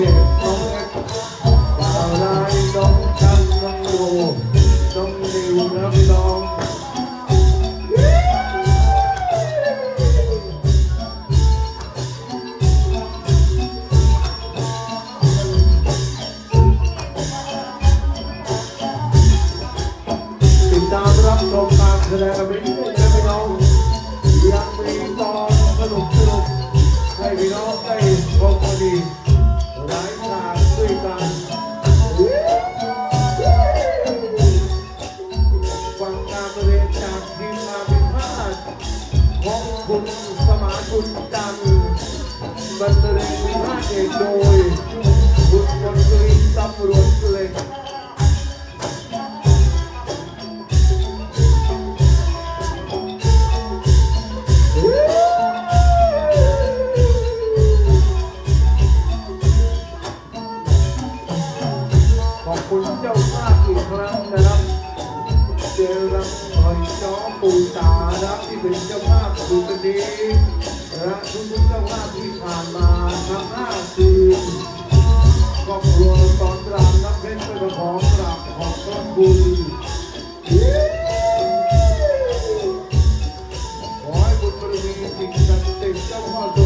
วียงน้องดาวร้ายน้องจันน้องโวน้องนิวน้องน้องติดตามรับชมการแสดงนี้ คุณสมาคุณจันบรรเลงวิพากษ์เอกโดยบุตรมนตรีตำรวจเล็กขอบคุณเจ้าภาพอีกครั้งนะครับ เจรังหอยจ้อปูตานะครับที่เป็นเจ้าภาพ คืนนี้และทุกๆเจ้าภาพที่ผ่านมาทั้งห้าคืนครอบครัวตอนรามน้ำเพชรเป็นของกราบขอบพระคุณขอให้บุญบารมีสิ่งศักดิ์สิทธิ์เจ้าพ่อ